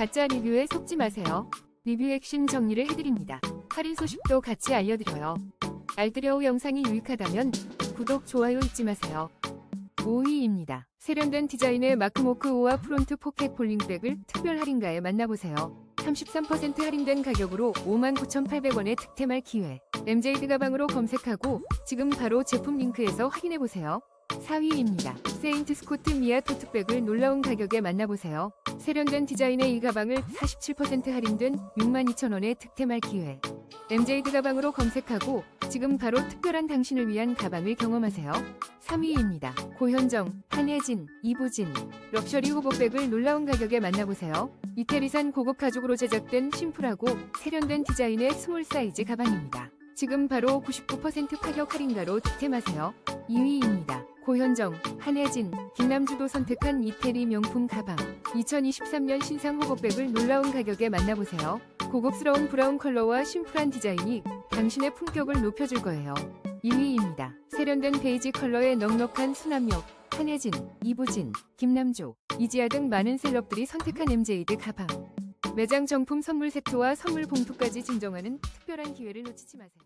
가짜 리뷰에 속지 마세요. 리뷰 핵심 정리를 해드립니다. 할인 소식도 같이 알려드려요. 알뜰여우 영상이 유익하다면 구독, 좋아요 잊지 마세요. 5위입니다. 세련된 디자인의 마크모크 5와 프론트 포켓 폴링백을 특별 할인가에 만나보세요. 33% 할인된 가격으로 59,800원에 득템할 기회. MJ드 가방으로 검색하고 지금 바로 제품 링크에서 확인해보세요. 4위입니다. 세인트 스코트 미아 토트백을 놀라운 가격에 만나보세요. 세련된 디자인의 이 가방을 47% 할인된 62,000원에 득템할 기회. MJ드 가방으로 검색하고 지금 바로 특별한 당신을 위한 가방을 경험하세요. 3위입니다. 고현정, 한혜진, 이부진, 럭셔리 호보백을 놀라운 가격에 만나보세요. 이태리산 고급 가죽으로 제작된 심플하고 세련된 디자인의 스몰 사이즈 가방입니다. 지금 바로 99% 파격 할인가로 득템하세요. 2위입니다. 고현정, 한혜진, 김남주도 선택한 이태리 명품 가방. 2023년 신상 호보백을 놀라운 가격에 만나보세요. 고급스러운 브라운 컬러와 심플한 디자인이 당신의 품격을 높여줄 거예요. 2위입니다. 세련된 베이지 컬러의 넉넉한 수남역, 한혜진, 이부진, 김남조, 이지아 등 많은 셀럽들이 선택한 MJ드 가방. 매장 정품 선물 세트와 선물 봉투까지 증정하는 특별한 기회를 놓치지 마세요.